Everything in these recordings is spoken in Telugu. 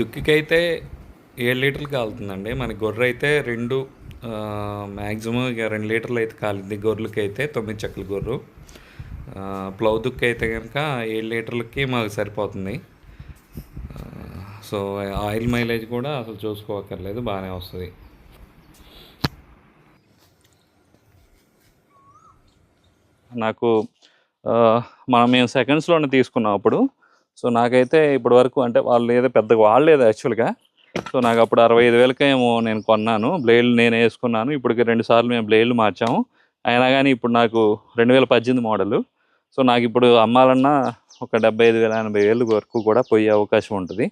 దుక్కికైతే ఏడు లీటర్లు కాలుతుందండి. మన గొర్రె అయితే రెండు మ్యాక్సిమం ఇక రెండు లీటర్లు అయితే కాలింది గొర్రెలకి అయితే తొమ్మిది చెక్కల గొర్రు. ప్లౌ దుక్కి అయితే కనుక ఏడు లీటర్లకి మాకు సరిపోతుంది. సో ఆయిల్ మైలేజ్ కూడా అసలు చూసుకోవక్కర్లేదు బాగానే వస్తుంది. నాకు మనం మేము సెకండ్స్లోనే తీసుకున్నాం అప్పుడు. సో నాకైతే ఇప్పటి వరకు అంటే వాళ్ళు ఏదో పెద్దగా వాడలేదు యాక్చువల్గా. సో నాకు అప్పుడు అరవై ఐదు వేలకేమో నేను కొన్నాను. బ్లేడ్లు నేను వేసుకున్నాను. ఇప్పటికి రెండు సార్లు మేము బ్లేడ్లు మార్చాము. అయినా కానీ ఇప్పుడు నాకు రెండు వేల పద్దెనిమిది మోడలు. సో నాకు ఇప్పుడు అమ్మాలన్నా ఒక డెబ్బై ఐదు వేల ఎనభై వేలు వరకు కూడా పోయే అవకాశం ఉంటుంది.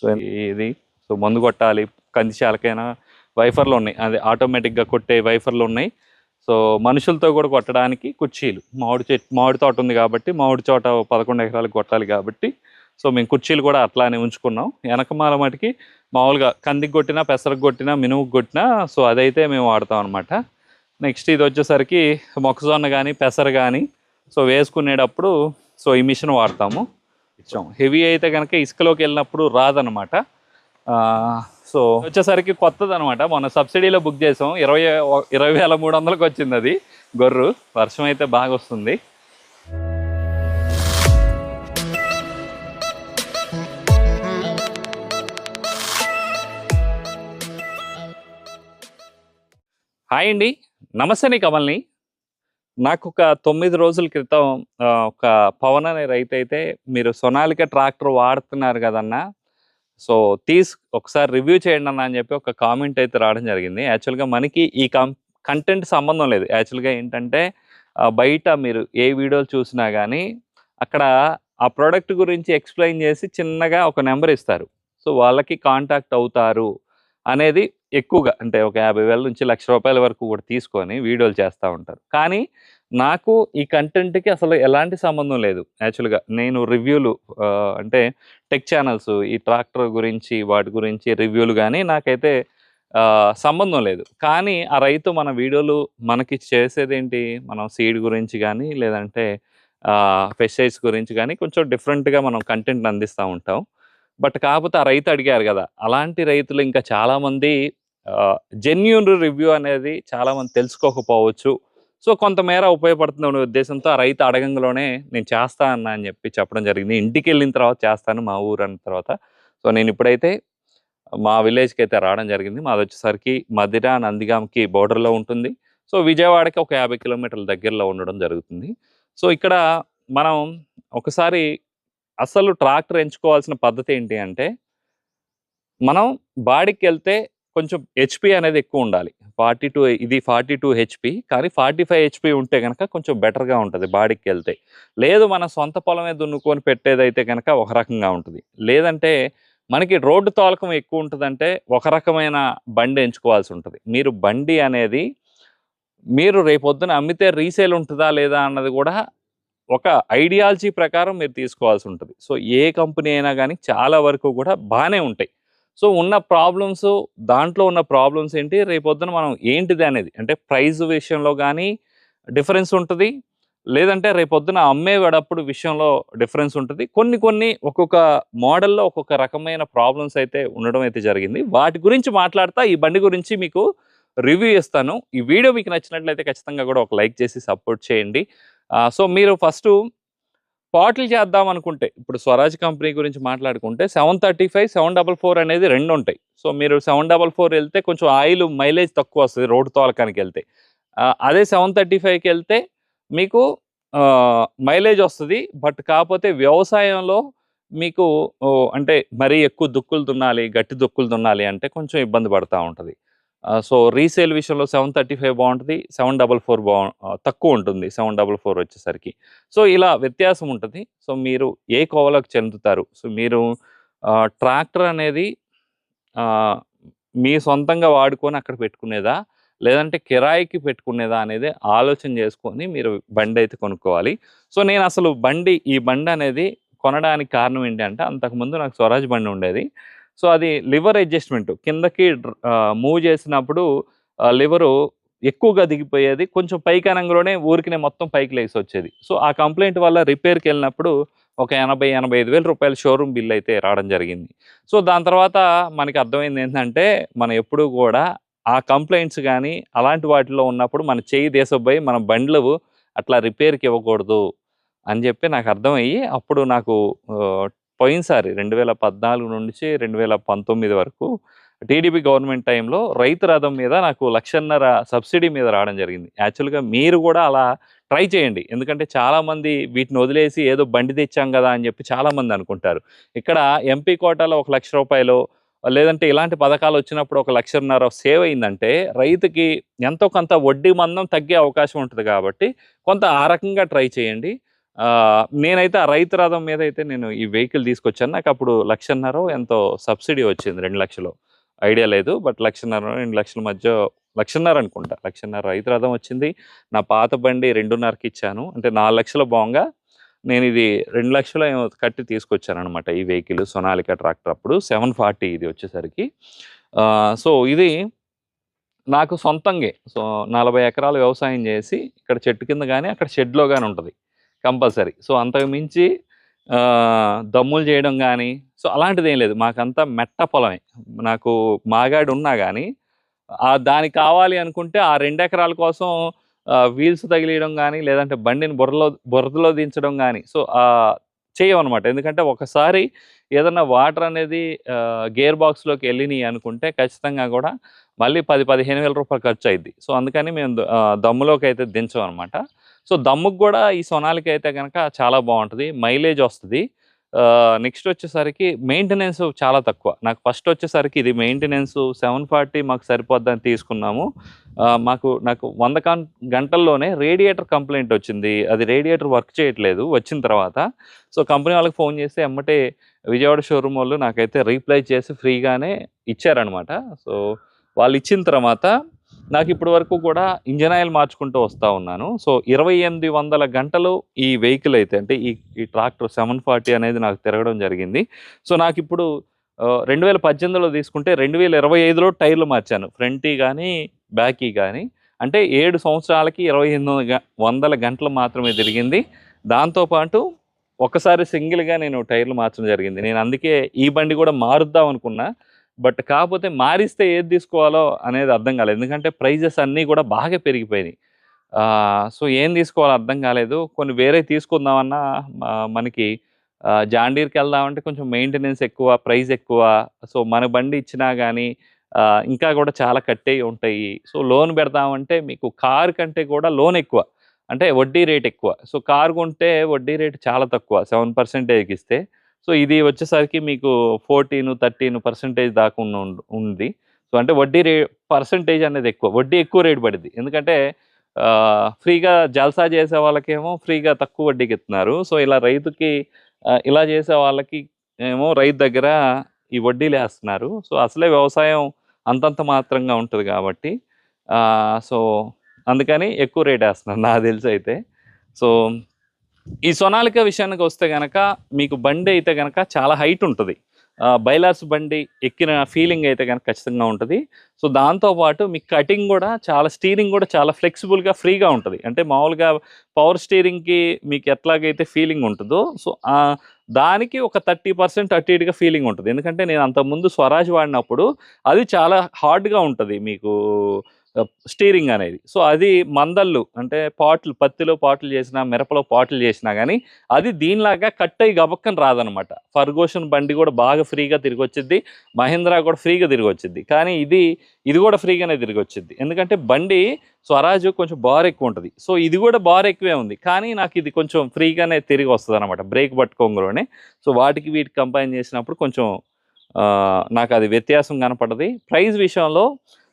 సో ఇది సో మందు కొట్టాలి. కంది చాలకైనా వైఫర్లు ఉన్నాయి. అదే ఆటోమేటిక్గా కొట్టే వైఫర్లు ఉన్నాయి. సో మనుషులతో కూడా కొట్టడానికి కుర్చీలు. మామిడి చెట్టు మామిడి తోట ఉంది కాబట్టి మామిడి ఓ పదకొండు ఎకరాలకు కొట్టాలి కాబట్టి. సో మేము కుర్చీలు కూడా అట్లానే ఉంచుకున్నాం. వెనకమాల మటుకి మామూలుగా కందికి కొట్టినా పెసరకు కొట్టినా మినుముకు కొట్టినా సో అదైతే మేము వాడతాం అనమాట నెక్స్ట్ ఇది వచ్చేసరికి మొక్కజొన్న కానీ పెసర కానీ సో వేసుకునేటప్పుడు సో ఈ మిషన్ వాడతాము. ఇచ్చాం. హెవీ అయితే కనుక ఇసుకలోకి వెళ్ళినప్పుడు రాదనమాట సో వచ్చేసరికి కొత్తది అనమాట మొన్న సబ్సిడీలో బుక్ చేసాం. ఇరవై ఇరవై వేల మూడు వందలకు వచ్చింది అది. గొర్రు వర్షం అయితే బాగా వస్తుంది. హాయ్ అండి. నమస్తే నీ కమల్ని. నాకు ఒక తొమ్మిది రోజుల క్రితం ఒక పవన్ అనే రైతు అయితే మీరు సొనాలిక ట్రాక్టర్ వాడుతున్నారు కదన్నా. సో తీసు ఒకసారి రివ్యూ చేయండి అన్న అని చెప్పి ఒక కామెంట్ అయితే రావడం జరిగింది. యాక్చువల్గా మనకి ఈ కంటెంట్ సంబంధం లేదు. యాక్చువల్గా ఏంటంటే బయట మీరు ఏ వీడియోలు చూసినా కానీ అక్కడ ఆ ప్రోడక్ట్ గురించి ఎక్స్ప్లెయిన్ చేసి చిన్నగా ఒక నెంబర్ ఇస్తారు. సో వాళ్ళకి కాంటాక్ట్ అవుతారు అనేది ఎక్కువగా అంటే ఒక యాభై వేల నుంచి లక్ష రూపాయల వరకు కూడా తీసుకొని వీడియోలు చేస్తూ ఉంటారు. కానీ నాకు ఈ కంటెంట్కి అసలు ఎలాంటి సంబంధం లేదు. యాక్చువల్గా నేను రివ్యూలు అంటే టెక్ ఛానల్స్ ఈ ట్రాక్టర్ గురించి వాటి గురించి రివ్యూలు కానీ నాకైతే సంబంధం లేదు. కానీ ఆ రైతు మన వీడియోలు మనకి చేసేది ఏంటి మనం సీడ్ గురించి కానీ లేదంటే పెస్టిసైడ్స్ గురించి కానీ కొంచెం డిఫరెంట్గా మనం కంటెంట్ అందిస్తూ ఉంటాం. బట్ కాకపోతే ఆ రైతు అడిగారు కదా అలాంటి రైతులు ఇంకా చాలామంది జెన్యున్ రివ్యూ అనేది చాలామంది తెలుసుకోకపోవచ్చు. సో కొంతమేర ఉపయోగపడుతుందనే ఉద్దేశంతో ఆ రైతు అడగంలోనే నేను చేస్తా అన్నా అని చెప్పి చెప్పడం జరిగింది. ఇంటికి వెళ్ళిన తర్వాత చేస్తాను మా ఊరు అన్న తర్వాత. సో నేను ఇప్పుడైతే మా విలేజ్కి అయితే రావడం జరిగింది. మాది వచ్చేసరికి మదిర నందిగాంకి బోర్డర్లో ఉంటుంది. సో విజయవాడకి ఒక యాభై కిలోమీటర్ల దగ్గరలో ఉండడం జరుగుతుంది. సో ఇక్కడ మనం ఒకసారి అసలు ట్రాక్టర్ ఎంచుకోవాల్సిన పద్ధతి ఏంటి అంటే మనం బాడీకి వెళ్తే కొంచెం హెచ్పి అనేది ఎక్కువ ఉండాలి. ఫార్టీ టూ ఇది ఫార్టీ టూ హెచ్పి కానీ ఫార్టీ ఫైవ్ హెచ్పి ఉంటే కనుక కొంచెం బెటర్గా ఉంటుంది బాడీకి వెళ్తే. లేదు మన సొంత పొలమే దున్నుకొని పెట్టేదైతే కనుక ఒక రకంగా ఉంటుంది. లేదంటే మనకి రోడ్డు తోలకం ఎక్కువ ఉంటుందంటే ఒక రకమైన బండి ఎంచుకోవాల్సి ఉంటుంది. మీరు బండి అనేది మీరు రేపొద్దున అమ్మితే రీసేల్ ఉంటుందా లేదా అన్నది కూడా ఒక ఐడియాలజీ ప్రకారం మీరు తీసుకోవాల్సి ఉంటుంది. సో ఏ కంపెనీ అయినా కానీ చాలా వరకు కూడా బాగానే ఉంటాయి. సో ఉన్న ప్రాబ్లమ్స్ దాంట్లో ఉన్న ప్రాబ్లమ్స్ ఏంటి? రేపొద్దున మనం ఏంటిది అనేది? అంటే ప్రైజ్ విషయంలో కానీ డిఫరెన్స్ ఉంటుంది. లేదంటే రేపొద్దున అమ్మేటప్పుడు విషయంలో డిఫరెన్స్ ఉంటుంది. కొన్ని కొన్ని ఒక్కొక్క మోడల్లో ఒక్కొక్క రకమైన ప్రాబ్లమ్స్ అయితే ఉండడం అయితే జరిగింది. వాటి గురించి మాట్లాడతా ఈ బండి గురించి మీకు రివ్యూ ఇస్తాను ఈ వీడియో మీకు నచ్చినట్లయితే ఖచ్చితంగా కూడా ఒక లైక్ చేసి సపోర్ట్ చేయండి. సో మీరు ఫస్ట్ పాటలు చేద్దాం అనుకుంటే ఇప్పుడు స్వరాజ్ కంపెనీ గురించి మాట్లాడుకుంటే seven thirty five seven double four అనేది రెండు ఉంటాయి. సో మీరు సెవెన్ డబల్ ఫోర్ వెళ్తే కొంచెం ఆయిల్ మైలేజ్ తక్కువ వస్తుంది రోడ్డు తోలకానికి వెళ్తే. అదే సెవెన్ థర్టీ ఫైవ్కి వెళ్తే మీకు మైలేజ్ వస్తుంది. బట్ కాకపోతే వ్యవసాయంలో మీకు అంటే మరీ ఎక్కువ దుక్కులు దున్నాలి గట్టి దుక్కులు దున్నాలి అంటే కొంచెం ఇబ్బంది పడుతూ ఉంటుంది. సో రీసేల్ విషయంలో సెవెన్ థర్టీ ఫైవ్ బాగుంటుంది సెవెన్ డబల్ ఫోర్ బాగు తక్కువ ఉంటుంది సెవెన్ డబల్ ఫోర్ వచ్చేసరికి. సో ఇలా వ్యత్యాసం ఉంటుంది. సో మీరు ఏ కోవలకు చెందుతారు? సో మీరు ట్రాక్టర్ అనేది మీ సొంతంగా వాడుకొని అక్కడ పెట్టుకునేదా? లేదంటే కిరాయికి పెట్టుకునేదా అనేది ఆలోచన చేసుకొని మీరు బండి అయితే కొనుక్కోవాలి. సో నేను అసలు బండి ఈ బండి అనేది కొనడానికి కారణం ఏంటంటే అంతకుముందు నాకు స్వరాజ్ బండి ఉండేది. సో అది లివర్ అడ్జస్ట్మెంట్. కిందకి మూవ్ చేసినప్పుడు లివరు ఎక్కువగా దిగిపోయేది. కొంచెం పైకనంలోనే ఊరికినే మొత్తం పైకి లేసి వచ్చేది. సో ఆ కంప్లైంట్ వల్ల రిపేర్కి వెళ్ళినప్పుడు ఒక ఎనభై ఎనభై ఐదు వేల రూపాయల షోరూమ్ బిల్ అయితే రావడం జరిగింది. సో దాని తర్వాత మనకి అర్థమైంది ఏంటంటే మనం ఎప్పుడూ కూడా ఆ కంప్లైంట్స్ కానీ అలాంటి వాటిలో ఉన్నప్పుడు మన చేయి దేశపోయి మన బండ్లు అట్లా రిపేర్కి ఇవ్వకూడదు అని చెప్పి నాకు అర్థమయ్యి అప్పుడు నాకు పోయినసారి రెండు వేల పద్నాలుగు నుంచి రెండు వేల పంతొమ్మిది వరకు టీడీపీ గవర్నమెంట్ టైంలో రైతు రథం మీద నాకు లక్షన్నర సబ్సిడీ మీద రావడం జరిగింది. యాక్చువల్గా మీరు కూడా అలా ట్రై చేయండి. ఎందుకంటే చాలామంది వీటిని వదిలేసి ఏదో బండి తెచ్చాం కదా అని చెప్పి చాలామంది అనుకుంటారు. ఇక్కడ ఎంపీ కోటాలో ఒక లక్ష రూపాయలు లేదంటే ఇలాంటి పథకాలు వచ్చినప్పుడు ఒక లక్షన్నర సేవ్ అయిందంటే రైతుకి ఎంతో కొంత వడ్డీ మందం తగ్గే అవకాశం ఉంటుంది కాబట్టి కొంత ఆ రకంగా ట్రై చేయండి. నేనైతే ఆ రైతు రథం మీద అయితే నేను ఈ వెహికల్ తీసుకొచ్చాను. నాకు అప్పుడు లక్షన్నర ఎంతో సబ్సిడీ వచ్చింది రెండు లక్షలు. ఐడియా లేదు బట్ లక్షన్నర రెండు లక్షల మధ్య లక్షన్నర అనుకుంటా. లక్షన్నర రైతు రథం వచ్చింది. నా పాత బండి రెండున్నరకి ఇచ్చాను. అంటే నాలుగు లక్షల బాగా నేను ఇది రెండు లక్షలు కట్టి తీసుకొచ్చాను అనమాట ఈ వెహికల్ సొనాలిక ట్రాక్టర్ అప్పుడు. సెవెన్ ఫార్టీ ఇది వచ్చేసరికి. సో ఇది నాకు సొంతంగా. సో నలభై ఎకరాలు వ్యవసాయం చేసి ఇక్కడ చెట్టు కింద కానీ అక్కడ షెడ్లో కానీ ఉంటుంది. కంపల్సరీ. సో అంతకు మించి దమ్ములు చేయడం కానీ సో అలాంటిది ఏం లేదు. మాకంతా మెట్ట పొలమే. నాకు మాగాడు ఉన్నా కానీ ఆ దానికి కావాలి అనుకుంటే ఆ రెండు ఎకరాల కోసం వీల్స్ తగిలియడం కానీ లేదంటే బండిని బుర్రలో బురదలో దించడం కానీ సో చేయమన్నమాట. ఎందుకంటే ఒకసారి ఏదన్నా వాటర్ అనేది గేర్ బాక్స్లోకి వెళ్ళినాయి అనుకుంటే ఖచ్చితంగా కూడా మళ్ళీ పది పదిహేను వేల రూపాయలు ఖర్చు అయింది సో అందుకని మేము దమ్ములోకి అయితే దించమన్నమాట. అనమాట సో దమ్ముకు కూడా ఈ సొనాలికి అయితే కనుక చాలా బాగుంటుంది మైలేజ్ వస్తుంది నెక్స్ట్ వచ్చేసరికి మెయింటెనెన్స్ చాలా తక్కువ. నాకు ఫస్ట్ వచ్చేసరికి ఇది మెయింటెనెన్స్ సెవెన్ ఫార్టీ మాకు సరిపోద్దని తీసుకున్నాము. మాకు నాకు వంద గంటల్లోనే రేడియేటర్ కంప్లైంట్ వచ్చింది అది రేడియేటర్ వర్క్ చేయట్లేదు వచ్చిన తర్వాత. సో కంపెనీ వాళ్ళకి ఫోన్ చేస్తే ఎమ్మటే విజయవాడ షోరూమ్ వాళ్ళు నాకైతే రీప్లై చేసి ఫ్రీగానే ఇచ్చారనమాట. సో వాళ్ళు ఇచ్చిన తర్వాత నాకు ఇప్పటి వరకు కూడా ఇంజన్ ఆయిల్ మార్చుకుంటూ వస్తూ ఉన్నాను. సో ఇరవై ఎనిమిది వందల గంటలు ఈ వెహికల్ అయితే అంటే ఈ ఈ ట్రాక్టర్ సెవెన్ ఫార్టీ అనేది నాకు తిరగడం జరిగింది. సో నాకు ఇప్పుడు రెండు వేల పద్దెనిమిదిలో తీసుకుంటే రెండు వేల ఇరవై ఐదులో టైర్లు మార్చాను. ఫ్రంటీ కానీ బ్యాకీ కానీ అంటే ఏడు సంవత్సరాలకి ఇరవై ఎనిమిది గ- వందల గంటలు మాత్రమే తిరిగింది. దాంతోపాటు ఒకసారి సింగిల్గా నేను టైర్లు మార్చడం జరిగింది. నేను అందుకే ఈ బండి కూడా మారుద్దాం అనుకున్నా. బట్ కాకపోతే మారిస్తే ఏది తీసుకోవాలో అనేది అర్థం కాలేదు. ఎందుకంటే ప్రైజెస్ అన్నీ కూడా బాగా పెరిగిపోయినాయి. సో ఏం తీసుకోవాలో అర్థం కాలేదు. కొన్ని వేరే తీసుకుందామన్నా మనకి జాండీర్కి వెళ్దామంటే కొంచెం మెయింటెనెన్స్ ఎక్కువ ప్రైస్ ఎక్కువ. సో మన బండి ఇచ్చినా కానీ ఇంకా కూడా చాలా కట్టేవి ఉంటాయి. సో లోన్ పెడదామంటే మీకు కార్ కంటే కూడా లోన్ ఎక్కువ. అంటే వడ్డీ రేట్ ఎక్కువ. సో కార్ కొంటే వడ్డీ రేట్ చాలా తక్కువ. సెవెన్ పర్సెంటేజ్కి ఇస్తే సో ఇది వచ్చేసరికి మీకు ఫోర్టీన్ థర్టీన్ పర్సెంటేజ్ దాకా ఉం- ఉంది. సో అంటే వడ్డీ రే పర్సెంటేజ్ అనేది ఎక్కువ వడ్డీ ఎక్కువ రేట్ పడింది ఎందుకంటే ఫ్రీగా జల్సా చేసే వాళ్ళకేమో ఫ్రీగా తక్కువ వడ్డీకి ఇస్తున్నారు సో ఇలా రైతుకి ఇలా చేసే వాళ్ళకి ఏమో రైతు దగ్గర ఈ వడ్డీలు వేస్తున్నారు సో అసలే వ్యవసాయం అంతంత మాత్రంగా ఉంటుంది కాబట్టి సో అందుకని ఎక్కువ రేట్ వేస్తున్నారు. నాకు తెలిసి అయితే. సో ఈ సొనాలిక విషయానికి వస్తే గనక మీకు బండి అయితే గనక చాలా హైట్ ఉంటుంది. బైలార్స్ బండి ఎక్కిన ఫీలింగ్ అయితే కనుక ఖచ్చితంగా ఉంటుంది. సో దాంతోపాటు మీకు కటింగ్ కూడా చాలా స్టీరింగ్ కూడా చాలా ఫ్లెక్సిబుల్గా ఫ్రీగా ఉంటుంది. అంటే మామూలుగా పవర్ స్టీరింగ్కి మీకు ఎట్లాగైతే ఫీలింగ్ ఉంటుందో సో దానికి ఒక థర్టీ పర్సెంట్ అటు ఇటుగా ఫీలింగ్ ఉంటుంది. ఎందుకంటే నేను అంతకుముందు స్వరాజ్ వాడినప్పుడు అది చాలా హార్డ్గా ఉంటుంది మీకు. స్టీరింగ్ అనేది. సో అది మందళ్ళు అంటే పాటలు పత్తిలో పాటలు చేసినా మిరపలో పాటలు చేసినా కానీ అది దీనిలాగా కట్ అయ్యి గబక్కని రాదనమాట. ఫర్గోషన్ బండి కూడా బాగా ఫ్రీగా తిరిగి వచ్చింది మహేంద్రా కూడా ఫ్రీగా తిరిగి వచ్చింది కానీ ఇది ఇది కూడా ఫ్రీగానే తిరిగి వచ్చింది ఎందుకంటే బండి స్వరాజు కొంచెం బార్ ఎక్కువ ఉంటుంది. సో ఇది కూడా బార్ ఎక్కువే ఉంది. కానీ నాకు ఇది కొంచెం ఫ్రీగానే తిరిగి వస్తుంది అనమాట బ్రేక్ పట్టుకోగానే సో వాటికి వీటికి కంపైన్ చేసినప్పుడు కొంచెం నాకు అది వ్యత్యాసం కనపడది. ప్రైస్ విషయంలో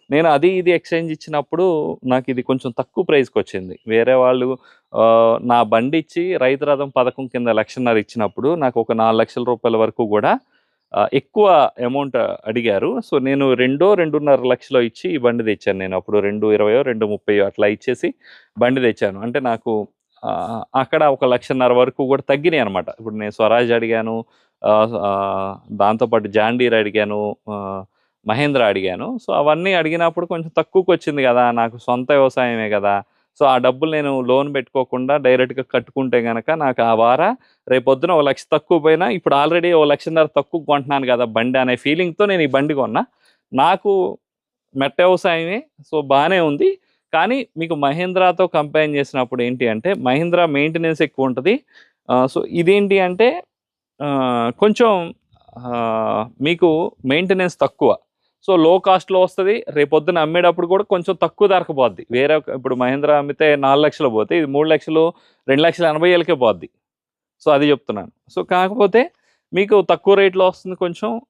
నేను అది ఇది ఎక్స్చేంజ్ ఇచ్చినప్పుడు నాకు ఇది కొంచెం తక్కువ ప్రైస్కి వచ్చింది. వేరే వాళ్ళు నా బండి ఇచ్చి రైతు రథం పథకం కింద లక్షన్నర ఇచ్చినప్పుడు నాకు ఒక నాలుగు లక్షల రూపాయల వరకు కూడా ఎక్కువ అమౌంట్ అడిగారు. సో నేను రెండో రెండున్నర లక్షలో ఇచ్చి ఈ బండి తెచ్చాను నేను. అప్పుడు రెండు ఇరవయో రెండు ముప్పై అట్లా ఇచ్చేసి బండి తెచ్చాను. అంటే నాకు అక్కడ ఒక లక్షన్నర వరకు కూడా తగ్గినాయి అనమాట ఇప్పుడు నేను స్వరాజ్ అడిగాను దాంతోపాటు జాండీర్ అడిగాను మహేంద్ర అడిగాను. సో అవన్నీ అడిగినప్పుడు కొంచెం తక్కువకి వచ్చింది కదా నాకు సొంత వ్యవసాయమే కదా. సో ఆ డబ్బులు నేను లోన్ పెట్టుకోకుండా డైరెక్ట్గా కట్టుకుంటే కనుక నాకు ఆ వార రేపొద్దున ఒక లక్ష తక్కువ పోయినా ఇప్పుడు ఆల్రెడీ ఓ లక్షన్నర తక్కువ కొంటున్నాను కదా బండి అనే ఫీలింగ్తో నేను ఈ బండి కొన్నా. నాకు మెట్ట వ్యవసాయమే సో బాగానే ఉంది. కానీ మీకు మహీంద్రాతో కంపేర్ చేసినప్పుడు ఏంటి అంటే మహీంద్రా మెయింటెనెన్స్ ఎక్కువ ఉంటుంది. సో ఇదేంటి అంటే కొంచెం మీకు మెయింటెనెన్స్ తక్కువ. సో లో కాస్ట్లో వస్తుంది. రేపొద్దున అమ్మేటప్పుడు కూడా కొంచెం తక్కువ ధరకు పోద్ది. వేరే ఒక- ఇప్పుడు మహేంద్ర అమ్మితే నాలుగు లక్షలు పోతే ఇది మూడు లక్షలు రెండు లక్షల ఎనభై వేలకే పోద్ది. సో అది చెప్తున్నాను. సో కాకపోతే మీకు తక్కువ రేట్లో వస్తుంది కొంచెం.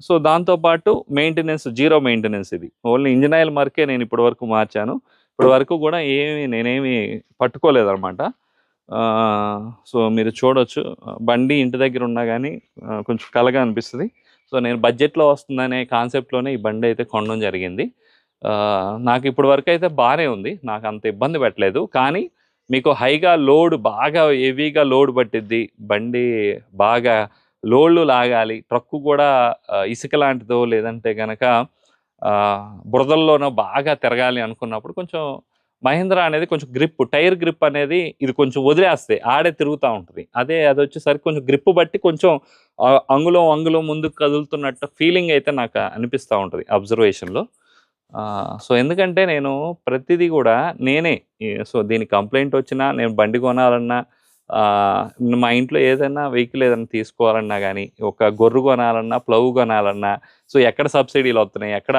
సో దాంతోపాటు మెయింటెనెన్స్ జీరో మెయింటెనెన్స్ ఇది. ఓన్లీ ఇంజిన్ ఆయిల్ మరకే నేను ఇప్పటి వరకు మార్చాను. ఇప్పటి వరకు కూడా ఏమి నేనేమి పట్టుకోలేదన్నమాట. సో మీరు చూడొచ్చు. బండి ఇంటి దగ్గర ఉన్నా కానీ కొంచెం కలగా అనిపిస్తుంది. సో నేను బడ్జెట్లో వస్తుందనే కాన్సెప్ట్లోనే ఈ బండి అయితే కొనడం జరిగింది. నాకు ఇప్పటి వరకు అయితే బాగానే ఉంది. నాకు అంత ఇబ్బంది పెట్టలేదు. కానీ మీకు హైగా లోడ్ బాగా హెవీగా లోడ్ పట్టిద్ది. బండి బాగా లోడ్లు లాగాలి. ట్రక్కు కూడా ఇసుక లాంటిదో లేదంటే కనుక బురదల్లోనో బాగా తిరగాలి అనుకున్నప్పుడు కొంచెం మహేంద్ర అనేది కొంచెం గ్రిప్ టైర్ గ్రిప్ అనేది ఇది కొంచెం వదిలేస్తే ఆడే తిరుగుతూ ఉంటుంది. అదే అది వచ్చేసరికి కొంచెం గ్రిప్ బట్టి కొంచెం అంగులో అంగులో ముందుకు కదులుతున్నట్టు ఫీలింగ్ అయితే నాకు అనిపిస్తూ ఉంటుంది అబ్జర్వేషన్లో సో ఎందుకంటే నేను ప్రతిదీ కూడా నేనే సో దీని కంప్లైంట్ వచ్చినా నేను బండి కొనాలన్నా మా ఇంట్లో ఏదైనా వెహికల్ ఏదైనా తీసుకోవాలన్నా కానీ ఒక గొర్రు కొనాలన్నా ప్లవ్ కొనాలన్నా సో ఎక్కడ సబ్సిడీలు వస్తున్నాయి ఎక్కడ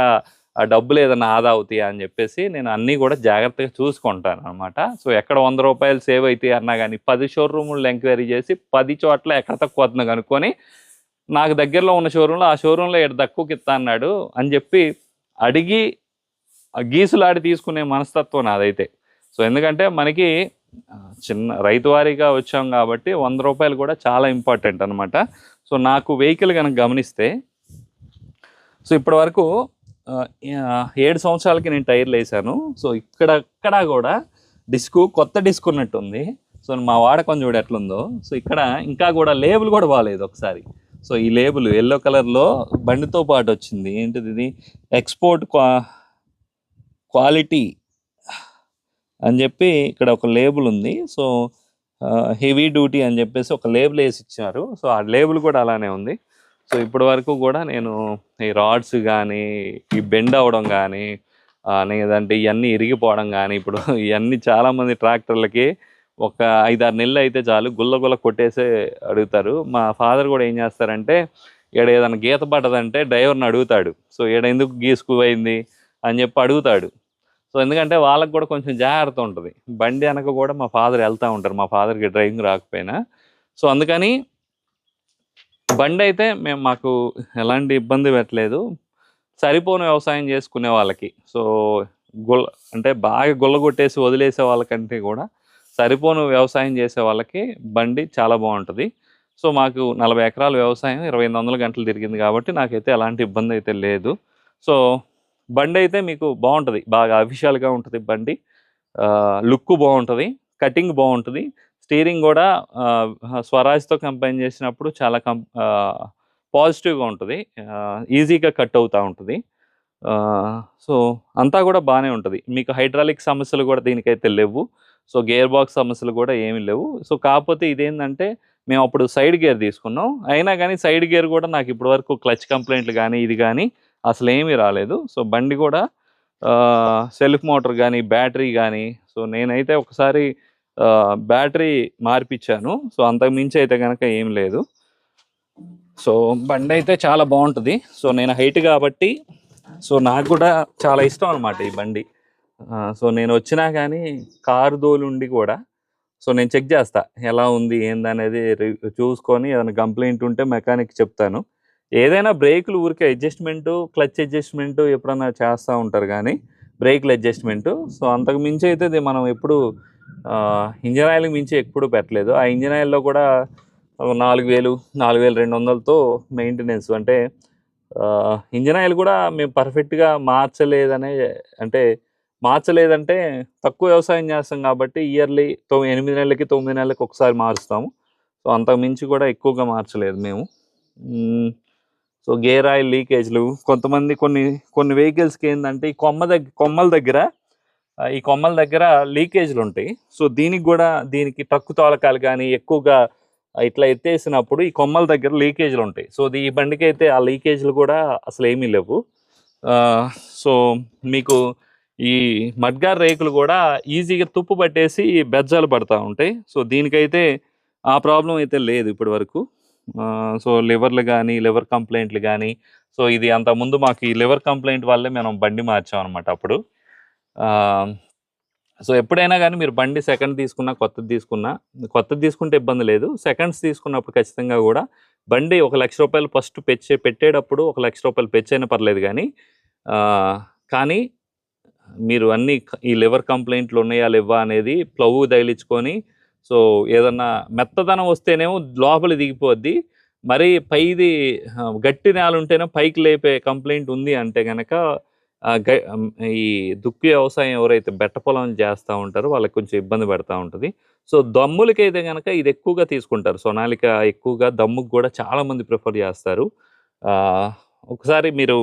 ఆ డబ్బులు ఏదైనా ఆదా అవుతాయా అని చెప్పేసి నేను అన్నీ కూడా జాగ్రత్తగా చూసుకుంటాను అనమాట సో ఎక్కడ వంద రూపాయలు సేవ్ అవుతాయి అన్నా కానీ పది షోరూములు ఎంక్వైరీ చేసి పది చోట్ల ఎక్కడ తక్కువ అవుతుందో కనుక్కొని నాకు దగ్గరలో ఉన్న షోరూంలో ఆ షోరూంలో ఎక్కడ తక్కువకి ఇస్తా అన్నాడు అని చెప్పి అడిగి ఆ గీసులాడి తీసుకునే మనస్తత్వం నాదైతే. సో ఎందుకంటే మనకి చిన్న రైతువారీగా వచ్చాం కాబట్టి వంద రూపాయలు కూడా చాలా ఇంపార్టెంట్ అనమాట సో నాకు వెహికల్ కనుక గమనిస్తే సో ఇప్పటి వరకు ఏడు సంవత్సరాలకి నేను టైర్లు వేసాను సో ఇక్కడ ఇక్కడ కూడా డిస్క్ కొత్త డిస్క్ ఉన్నట్టుంది. సో మా వాడకం చూడు ఎట్లుందో. సో ఇక్కడ ఇంకా కూడా లేబుల్ కూడా బాగాలేదు ఒకసారి. సో ఈ లేబుల్ ఎల్లో కలర్లో బండితో పాటు వచ్చింది. ఏంటిది ఇది? ఎక్స్పోర్ట్ క్వా క్వాలిటీ అని చెప్పి ఇక్కడ ఒక లేబుల్ ఉంది. సో హెవీ డ్యూటీ అని చెప్పేసి ఒక లేబుల్ వేసి ఇచ్చారు. సో ఆ లేబుల్ కూడా అలానే ఉంది. సో ఇప్పటి వరకు కూడా నేను ఈ రాడ్స్ కానీ ఈ బెండ్ అవ్వడం కానీ లేదంటే ఇవన్నీ ఇరిగిపోవడం కానీ ఇప్పుడు ఇవన్నీ చాలామంది ట్రాక్టర్లకి ఒక ఐదారు నెలలు అయితే చాలు గుల్ల గుల్ల కొట్టేసే అడుగుతారు. మా ఫాదర్ కూడా ఏం చేస్తారంటే ఈడ ఏదైనా గీత పడ్డదంటే డ్రైవర్ని అడుగుతాడు. సో ఈడ ఎందుకు గీసుకుపోయింది అని చెప్పి అడుగుతాడు. సో ఎందుకంటే వాళ్ళకి కూడా కొంచెం జాగ్రత్త ఉంటుంది. బండి వెనక కూడా మా ఫాదర్ వెళ్తూ ఉంటారు. మా ఫాదర్కి డ్రైవింగ్ రాకపోయినా. సో అందుకని బండి అయితే మేము మాకు ఎలాంటి ఇబ్బంది పెట్టలేదు. సరిపోని వ్యవసాయం చేసుకునే వాళ్ళకి. సో గుల్ల అంటే బాగా గుల్ల కొట్టేసి వదిలేసే వాళ్ళకంటే కూడా సరిపోను వ్యవసాయం చేసే వాళ్ళకి బండి చాలా బాగుంటుంది. సో మాకు నలభై ఎకరాల వ్యవసాయం ఇరవై ఎనిమిది వందల గంటలు తిరిగింది కాబట్టి నాకైతే ఎలాంటి ఇబ్బంది అయితే లేదు. సో బండి అయితే మీకు బాగుంటుంది. బాగా అఫిషియల్గా ఉంటుంది బండి. లుక్ బాగుంటుంది. కటింగ్ బాగుంటుంది. స్టీరింగ్ కూడా స్వరాజ్తో కంపైన్ చేసినప్పుడు చాలా కం పాజిటివ్గా ఉంటుంది. ఈజీగా కట్ అవుతూ ఉంటుంది. సో అంతా కూడా బాగానే ఉంటుంది. మీకు హైడ్రాలిక్ సమస్యలు కూడా దీనికైతే లేవు. సో గేర్ బాక్స్ సమస్యలు కూడా ఏమీ లేవు. సో కాకపోతే ఇదేంటంటే మేము అప్పుడు సైడ్ గేర్ తీసుకున్నాం. అయినా కానీ సైడ్ గేర్ కూడా నాకు ఇప్పటి వరకు క్లచ్ కంప్లైంట్లు కానీ ఇది కానీ అసలు ఏమీ రాలేదు. సో బండి కూడా సెల్ఫ్ మోటార్ కానీ బ్యాటరీ కానీ సో నేనైతే ఒకసారి బ్యాటరీ మార్పిచ్చాను. సో అంతకు మించి అయితే కనుక ఏం లేదు. సో బండి అయితే చాలా బాగుంటుంది. సో నేను హైట్ కాబట్టి సో నాకు కూడా చాలా ఇష్టం అనమాట ఈ బండి. సో నేను వచ్చినా కానీ కారు దోలుండి కూడా సో నేను చెక్ చేస్తా. ఎలా ఉంది ఏందనేది రి- చూసుకొని ఏదైనా కంప్లైంట్ ఉంటే మెకానిక్ చెప్తాను. ఏదైనా బ్రేకులు ఊరికే అడ్జస్ట్మెంట్ క్లచ్ అడ్జస్ట్మెంటు ఎప్పుడన్నా చేస్తూ ఉంటారు కానీ బ్రేక్లు అడ్జస్ట్మెంటు. సో అంతకు మించి అయితే మనం ఎప్పుడు ఇంజన్ ఆయిల్కి మించి ఎప్పుడు పెట్టలేదు. ఆ ఇంజన్ ఆయిల్లో కూడా నాలుగు వేలు నాలుగు వేలు రెండు వందలతో మెయింటెనెన్స్ అంటే ఇంజన్ ఆయిల్ కూడా మేము పర్ఫెక్ట్గా మార్చలేదనే అంటే మార్చలేదంటే తక్కువ వ్యవసాయం చేస్తాం కాబట్టి ఇయర్లీ తొమ్మిది ఎనిమిది నెలలకి తొమ్మిది నెలలకి ఒకసారి మారుస్తాము. సో అంతకు మించి కూడా ఎక్కువగా మార్చలేదు మేము. సో గేర్ ఆయిల్ లీకేజ్లు కొంతమంది కొన్ని కొన్ని వెహికల్స్కి ఏంటంటే ఈ కొమ్మ దగ్గర కొమ్మల దగ్గర ఈ కొమ్మల దగ్గర లీకేజ్లు ఉంటాయి. సో దీనికి కూడా దీనికి టక్కు తోలకాలు కానీ ఎక్కువగా ఇట్లా ఎత్తేసినప్పుడు ఈ కొమ్మల దగ్గర లీకేజ్లు ఉంటాయి. సో ఈ బండికి అయితే ఆ లీకేజ్లు కూడా అసలు ఏమీ లేవు. సో మీకు ఈ మడ్గార్ రేకులు కూడా ఈజీగా తుప్పు పట్టేసి బెజ్జాలు పడతా ఉంటాయి. సో దీనికైతే ఆ ప్రాబ్లం అయితే లేదు ఇప్పటి వరకు సో లివర్లు కానీ లివర్ కంప్లైంట్లు కానీ సో ఇది అంత ముందు మాకు ఈ లివర్ కంప్లైంట్ వల్లే మనం బండి మార్చాం అనమాట అప్పుడు. సో ఎప్పుడైనా కానీ మీరు బండి సెకండ్ తీసుకున్నా కొత్తది తీసుకున్నా కొత్తది తీసుకుంటే ఇబ్బంది లేదు. సెకండ్స్ తీసుకున్నప్పుడు ఖచ్చితంగా కూడా బండి ఒక లక్ష రూపాయలు ఫస్ట్ పెచ్చే పెట్టేటప్పుడు ఒక లక్ష రూపాయలు పెచ్చైనా పర్లేదు కానీ కానీ మీరు అన్ని ఈ లివర్ కంప్లైంట్లు ఉన్నాయా లేవా అనేది ప్లవ్ తగిలించుకొని సో ఏదన్నా మెత్తదనం వస్తేనేమో లోపల దిగిపోద్ది. మరి పైది గట్టి నేల ఉంటేనే పైకి లేపే కంప్లైంట్ ఉంది అంటే కనుక ఈ దుక్కి వ్యవసాయం ఎవరైతే బెట్ట పొలం చేస్తూ ఉంటారో వాళ్ళకి కొంచెం ఇబ్బంది పెడతా ఉంటుంది. సో దమ్ములకైతే కనుక ఇది ఎక్కువగా తీసుకుంటారు. సొనాలిక ఎక్కువగా దమ్ముకు కూడా చాలామంది ప్రిఫర్ చేస్తారు. ఒకసారి మీరు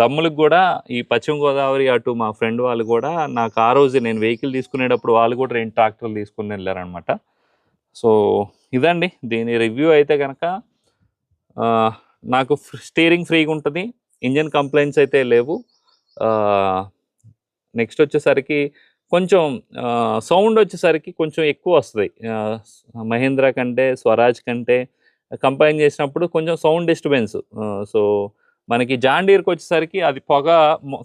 దమ్ములకు కూడా ఈ పశ్చిమ గోదావరి అటు మా ఫ్రెండ్ వాళ్ళు కూడా నాకు ఆ రోజు నేను వెహికల్ తీసుకునేటప్పుడు వాళ్ళు కూడా రెండు ట్రాక్టర్లు తీసుకుని వెళ్ళారనమాట సో ఇదండి. దీని రివ్యూ అయితే కనుక నాకు స్టీరింగ్ ఫ్రీగా ఉంటుంది. ఇంజన్ కంప్లైంట్స్ అయితే లేవు. నెక్స్ట్ వచ్చేసరికి కొంచెం సౌండ్ వచ్చేసరికి కొంచెం ఎక్కువ వస్తుంది. మహేంద్ర కంటే స్వరాజ్ కంటే కంపైన్ చేసినప్పుడు కొంచెం సౌండ్ డిస్టర్బెన్స్. సో మనకి జాండీర్కి వచ్చేసరికి అది పొగ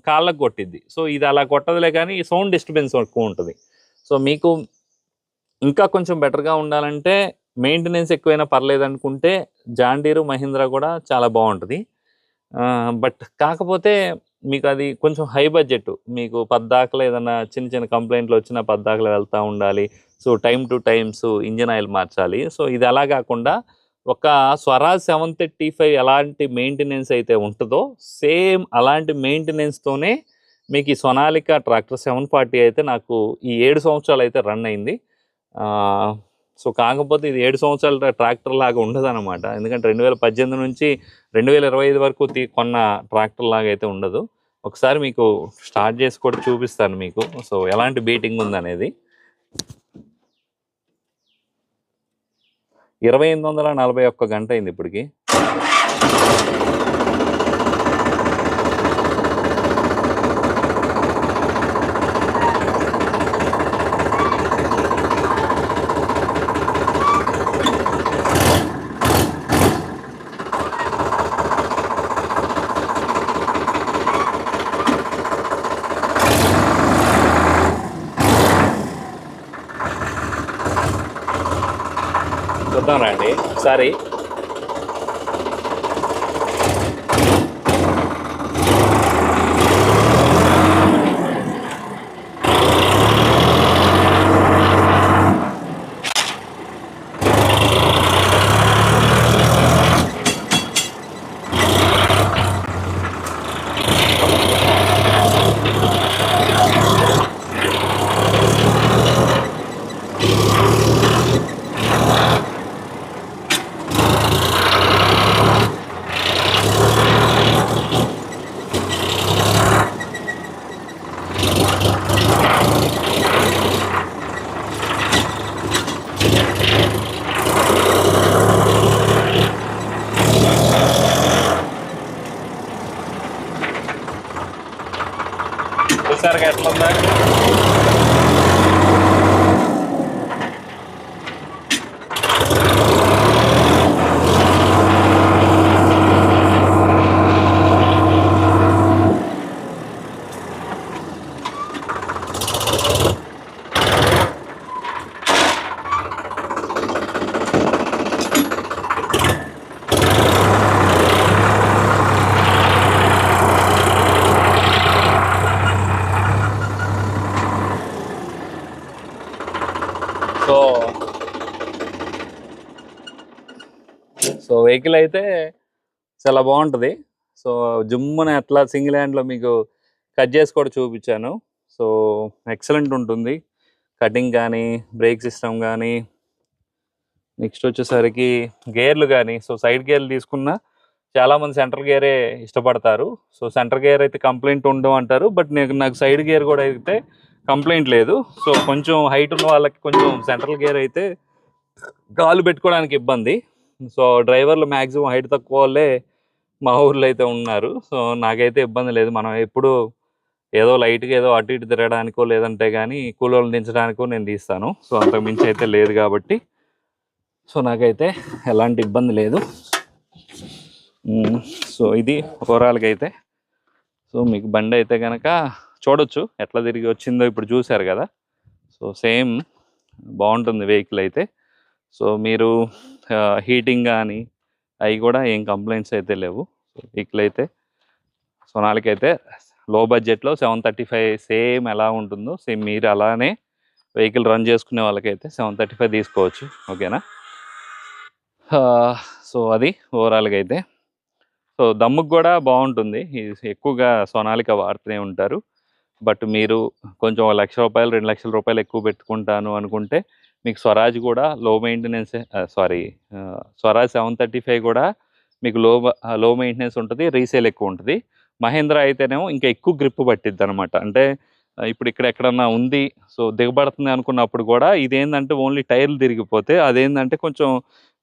కాళ్ళకు కొట్టిద్ది. సో ఇది అలా కొట్టదులే కానీ సౌండ్ డిస్టర్బెన్స్ ఎక్కువ ఉంటుంది. సో మీకు ఇంకా కొంచెం బెటర్గా ఉండాలంటే మెయింటెనెన్స్ ఎక్కువైనా పర్లేదు అనుకుంటే జాండీరు మహీంద్రా కూడా చాలా బాగుంటుంది. బట్ కాకపోతే మీకు అది కొంచెం హై బడ్జెట్. మీకు పద్దాకలు ఏదైనా చిన్న చిన్న కంప్లైంట్లు వచ్చినా పద్దాకలు వెళ్తూ ఉండాలి. So time to times engine oil మార్చాలి. సో ఇది అలా కాకుండా ఒక స్వరాజ్ సెవెన్ థర్టీ ఫైవ్ ఎలాంటి మెయింటెనెన్స్ అయితే ఉంటుందో సేమ్ అలాంటి మెయింటెనెన్స్తోనే మీకు ఈ సొనాలిక ట్రాక్టర్ సెవెన్ ఫార్టీ అయితే నాకు ఈ ఏడు సంవత్సరాలు అయితే రన్ అయింది. సో కాకపోతే ఇది ఏడు సంవత్సరాల ట్రాక్టర్ లాగా ఉండదు అనమాట ఎందుకంటే రెండు వేల పద్దెనిమిది నుంచి రెండు వేల ఇరవై ఐదు వరకు తీ- కొన్న ట్రాక్టర్ లాగా అయితే ఉండదు. ఒకసారి మీకు స్టార్ట్ చేసి కూడా చూపిస్తాను మీకు. సో ఎలాంటి బీటింగ్ ఉందనేది. ఇరవై ఎనిమిది వందల నలభై ఒక్క గంట అయింది ఇప్పటికి చూద్దాం రండి వెహికల్ అయితే చాలా బాగుంటుంది. సో జుమ్మున ఎట్లా సింగిల్ హ్యాండ్లో మీకు కట్ చేసి కూడా చూపించాను. సో ఎక్సలెంట్ ఉంటుంది. కటింగ్ కానీ బ్రేక్ సిస్టమ్ కానీ నెక్స్ట్ వచ్చేసరికి గేర్లు కానీ సో సైడ్ గేర్లు తీసుకున్నా చాలా మంది సెంటర్ గేరే ఇష్టపడతారు. సో సెంటర్ గేర్ అయితే కంప్లైంట్ ఉండవు అంటారు బట్ నేను నాకు సైడ్ గేర్ కూడా అయితే కంప్లైంట్ లేదు. సో కొంచెం హైట్ ఉన్న వాళ్ళకి కొంచెం సెంట్రల్ గేర్ అయితే కాలు పెట్టుకోవడానికి ఇబ్బంది. సో డ్రైవర్లు మ్యాక్సిమం హైట్ తక్కువ వాళ్ళే మా ఊర్లో అయితే ఉన్నారు. సో నాకైతే ఇబ్బంది లేదు. మనం ఎప్పుడు ఏదో లైట్గా ఏదో అటు ఇటు తిరగడానికో లేదంటే కానీ కూలోళ్ళు దించడానికో నేను తీస్తాను. సో అంతకు మించి అయితే లేదు కాబట్టి. సో నాకైతే ఎలాంటి ఇబ్బంది లేదు. సో ఇది ఓవరాల్గా అయితే సో మీకు బండి అయితే కనుక చూడొచ్చు. ఎట్లా తిరిగి వచ్చిందో ఇప్పుడు చూశారు కదా. సో సేమ్ బాగుంటుంది వెహికల్ అయితే. సో మీరు హీటింగ్ కానీ అవి కూడా ఏం కంప్లైంట్స్ అయితే లేవు. సో వెహికల్లో బడ్జెట్లో సెవెన్ థర్టీ ఫైవ్ సేమ్ ఎలా ఉంటుందో సేమ్ మీరు అలానే వెహికల్ రన్ చేసుకునే వాళ్ళకైతే సెవెన్ థర్టీ ఫైవ్ తీసుకోవచ్చు. ఓకేనా? సో అది ఓవరాల్గా అయితే సో దమ్ముకు కూడా బాగుంటుంది. ఎక్కువగా సోనాలిక వాడుతూనే ఉంటారు. బట్ మీరు కొంచెం లక్ష రూపాయలు రెండు లక్షల రూపాయలు ఎక్కువ పెట్టుకుంటాను అనుకుంటే మీకు స్వరాజ్ కూడా లో maintenance sorry Swaraj seven thirty five కూడా మీకు లో లో మెయింటెనెన్స్ ఉంటుంది రీసేల్ ఎక్కువ ఉంటుంది. మహేంద్ర అయితేనేమో ఇంకా ఎక్కువ గ్రిప్ పట్టిద్ది అనమాట అంటే ఇప్పుడు ఇక్కడ ఎక్కడన్నా ఉంది సో దిగబడుతుంది అనుకున్నప్పుడు కూడా ఇదేంటంటే ఓన్లీ టైర్లు తిరిగిపోతే అదేంటంటే కొంచెం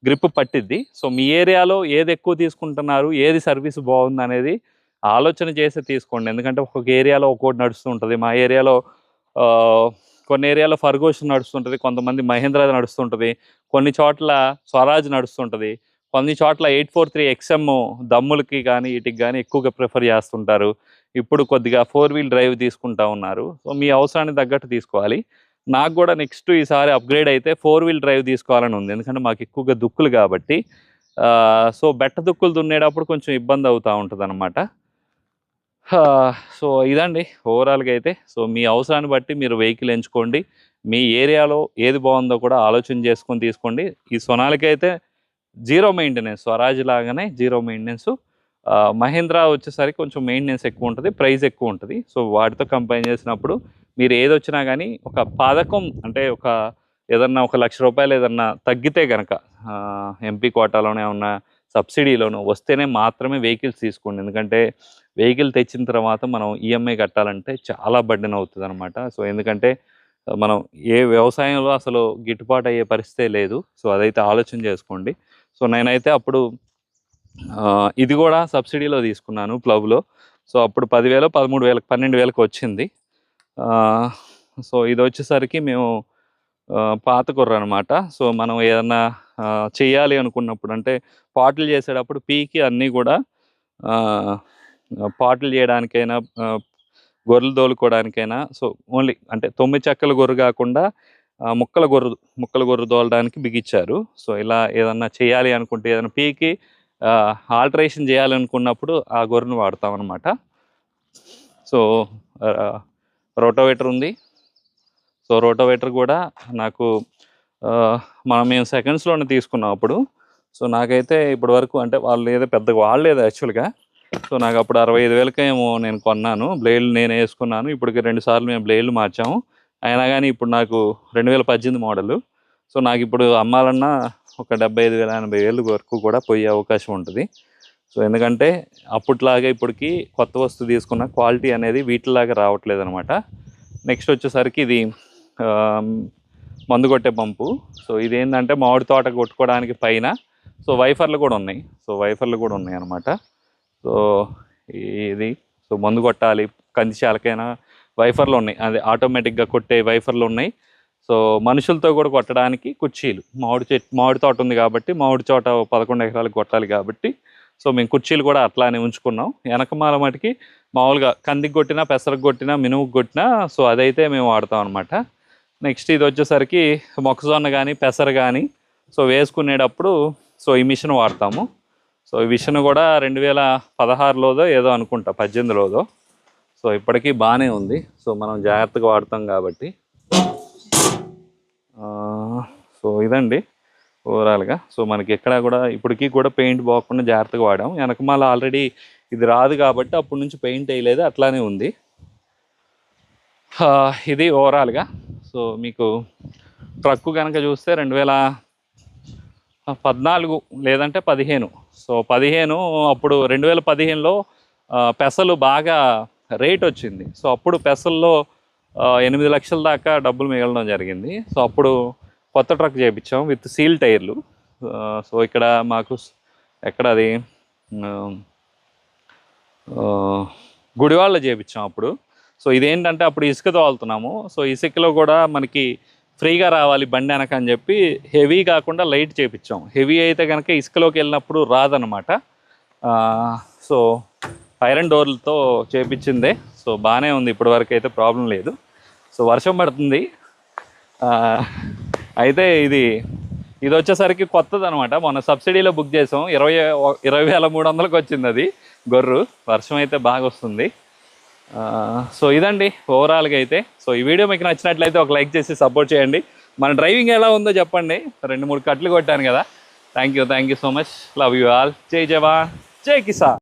గ్రిప్ పట్టిద్ది. సో మీ ఏరియాలో ఏది ఎక్కువ తీసుకుంటున్నారు ఏది సర్వీస్ బాగుంది అనేది ఆలోచన చేసి తీసుకోండి. ఎందుకంటే ఒక్కొక్క ఏరియాలో ఒక్కోటి నడుస్తూ ఉంటుంది. మా ఏరియాలో కొన్ని ఏరియాలో ఫర్గోషన్ నడుస్తుంటుంది కొంతమంది మహేంద్ర నడుస్తుంటుంది కొన్ని చోట్ల స్వరాజ్ నడుస్తుంటుంది కొన్ని చోట్ల ఎయిట్ ఫోర్ త్రీ ఎక్స్ఎమ్ దమ్ములకి కానీ వీటికి కానీ ఎక్కువగా ప్రిఫర్ చేస్తుంటారు. ఇప్పుడు కొద్దిగా ఫోర్ వీల్ డ్రైవ్ తీసుకుంటా ఉన్నారు. సో మీ అవసరానికి తగ్గట్టు తీసుకోవాలి. నాకు కూడా నెక్స్ట్ ఈసారి అప్గ్రేడ్ అయితే ఫోర్ వీల్ డ్రైవ్ తీసుకోవాలని ఉంది. ఎందుకంటే మాకు ఎక్కువగా దుక్కులు కాబట్టి సో బెట్ట దుక్కులు దున్నేటప్పుడు కొంచెం ఇబ్బంది అవుతూ ఉంటుంది అనమాట సో ఇదండి ఓవరాల్గా అయితే. సో మీ అవసరాన్ని బట్టి మీరు వెహికల్ ఎంచుకోండి. మీ ఏరియాలో ఏది బాగుందో కూడా ఆలోచన చేసుకొని తీసుకోండి. ఈ సొనాలికి అయితే జీరో మెయింటెనెన్స్ స్వరాజ్ లాగానే జీరో మెయింటెనెన్స్. మహేంద్రా వచ్చేసరికి కొంచెం మెయింటెనెన్స్ ఎక్కువ ఉంటుంది ప్రైస్ ఎక్కువ ఉంటుంది. సో వాటితో కంపైన్ చేసినప్పుడు మీరు ఏది వచ్చినా కానీ ఒక పథకం అంటే ఒక ఏదన్నా ఒక లక్ష రూపాయలు ఏదన్నా తగ్గితే కనుక ఎంపీ కోటాలోనే ఉన్న సబ్సిడీలోనూ వస్తేనే మాత్రమే వెహికల్స్ తీసుకోండి. ఎందుకంటే వెహికల్ తెచ్చిన తర్వాత మనం ఈఎంఐ కట్టాలంటే చాలా బడ్డెన్ అవుతుంది అనమాట సో ఎందుకంటే మనం ఏ వ్యవసాయంలో అసలు గిట్టుబాటు అయ్యే పరిస్థితే లేదు. సో అదైతే ఆలోచన చేసుకోండి. సో నేనైతే అప్పుడు ఇది కూడా సబ్సిడీలో తీసుకున్నాను ప్లవ్లో సో అప్పుడు పదివేలు పదమూడు వేలకు పన్నెండు వేలకు వచ్చింది సో ఇది వచ్చేసరికి మేము పాతకూర పాత కుర్ర అనమాట సో మనం ఏదన్నా చేయాలి అనుకున్నప్పుడు అంటే పాటలు చేసేటప్పుడు పీకి అన్నీ కూడా పాటలు చేయడానికైనా గొర్రెలు తోలుకోవడానికైనా సో ఓన్లీ అంటే తొమ్మిది చెక్కల గొర్రె కాకుండా ముక్కల గొర్రె ముక్కల గొర్రె తోలడానికి బిగించారు. సో ఇలా ఏదన్నా చేయాలి అనుకుంటే ఏదైనా పీకి ఆల్టరేషన్ చేయాలనుకున్నప్పుడు ఆ గొర్రెను వాడతాం అనమాట సో రోటోవేటర్ ఉంది. సో రోటోవేటర్ కూడా నాకు మనం మేము సెకండ్స్లోనే తీసుకున్నాం అప్పుడు. సో నాకైతే ఇప్పటి వరకు అంటే వాళ్ళు ఏదో పెద్దగా వాడలేదు యాక్చువల్గా. సో నాకు అప్పుడు అరవై ఐదు వేలకేమో నేను కొన్నాను. బ్లేడ్లు నేను వేసుకున్నాను. ఇప్పటికి రెండు సార్లు మేము బ్లేడ్లు మార్చాము. అయినా కానీ ఇప్పుడు నాకు రెండు వేల పద్దెనిమిది మోడలు. సో నాకు ఇప్పుడు అమ్మాలన్నా ఒక డెబ్బై ఐదు వేల ఎనభై వేలు వరకు కూడా పోయే అవకాశం ఉంటుంది. సో ఎందుకంటే అప్పట్లాగా ఇప్పటికి కొత్త వస్తువు తీసుకున్న క్వాలిటీ అనేది వీటిలాగా రావట్లేదు అనమాట నెక్స్ట్ వచ్చేసరికి ఇది మందు కొట్టే పంపు. సో ఇదేంటంటే మామిడి తోట కొట్టుకోవడానికి పైన. సో వైఫర్లు కూడా ఉన్నాయి. సో వైఫర్లు కూడా ఉన్నాయి అనమాట సో ఇది సో మందు కొట్టాలి కందిశాలకైనా వైఫర్లు ఉన్నాయి. అదే ఆటోమేటిక్గా కొట్టే వైఫర్లు ఉన్నాయి. సో మనుషులతో కూడా కొట్టడానికి కుర్చీలు. మామిడి చెట్టు మామిడి తోట ఉంది కాబట్టి మామిడి చోట పదకొండు ఎకరాలకు కొట్టాలి కాబట్టి సో మేము కుర్చీలు కూడా అట్లానే ఉంచుకున్నాం. వెనకమాల మటుకి మామూలుగా కందికి కొట్టినా పెసరకు కొట్టినా మినుముకు కొట్టినా సో అదైతే మేము వాడతాం అనమాట నెక్స్ట్ ఇది వచ్చేసరికి మొక్కజొన్న కానీ పెసర కానీ సో వేసుకునేటప్పుడు సో ఈ మిషన్ వాడతాము. సో ఈ విషయం కూడా రెండు వేల పదహారులోదో ఏదో అనుకుంటా పద్దెనిమిదిలోదో. సో ఇప్పటికీ బాగానే ఉంది. సో మనం జాగ్రత్తగా వాడతాం కాబట్టి. సో ఇదండి ఓవరాల్గా. సో మనకి ఎక్కడ కూడా ఇప్పటికీ కూడా పెయింట్ పోకుండా జాగ్రత్తగా వాడాం వెనకమాల ఆల్రెడీ ఇది రాదు కాబట్టి అప్పటి నుంచి పెయింట్ వేయలేదు అట్లానే ఉంది. ఇది ఓవరాల్గా. సో మీకు ట్రక్ కనుక చూస్తే రెండు వేల పద్నాలుగు లేదంటే పదిహేను. సో పదిహేను అప్పుడు రెండు వేల పదిహేనులో పెసలు బాగా రేట్ వచ్చింది. సో అప్పుడు పెసల్లో ఎనిమిది లక్షల దాకా డబ్బులు మిగలడం జరిగింది. సో అప్పుడు కొత్త ట్రక్ చేయించాం విత్ సీల్ టైర్లు. సో ఇక్కడ మాకు ఎక్కడ అది గుడివాళ్ళ చేయించాం అప్పుడు. సో ఇదేంటంటే అప్పుడు ఇసుక తోలుతున్నాము. సో ఇసుకలో కూడా మనకి ఫ్రీగా రావాలి బండి వెనక అని చెప్పి హెవీ కాకుండా లైట్ చేపించాం. హెవీ అయితే కనుక ఇసుకలోకి వెళ్ళినప్పుడు రాదనమాట. సో ఐరన్ డోర్లతో చేపించిందే. సో బాగానే ఉంది. ఇప్పటివరకు అయితే ప్రాబ్లం లేదు. సో వర్షం పడుతుంది. అయితే ఇది ఇది వచ్చేసరికి కొత్తది అనమాట మొన్న సబ్సిడీలో బుక్ చేసాం. ఇరవై ఇరవై వేల మూడు వందలకు వచ్చింది అది గొర్రు. వర్షం అయితే బాగా వస్తుంది. సో ఇదండి ఓవరాల్గా అయితే. సో ఈ వీడియో మీకు నచ్చినట్లయితే ఒక లైక్ చేసి సపోర్ట్ చేయండి. మన డ్రైవింగ్ ఎలా ఉందో చెప్పండి. రెండు మూడు కట్లు కొట్టాను కదా. Thank you thank you so much love you all జై జవాన్. జై కిసాన్.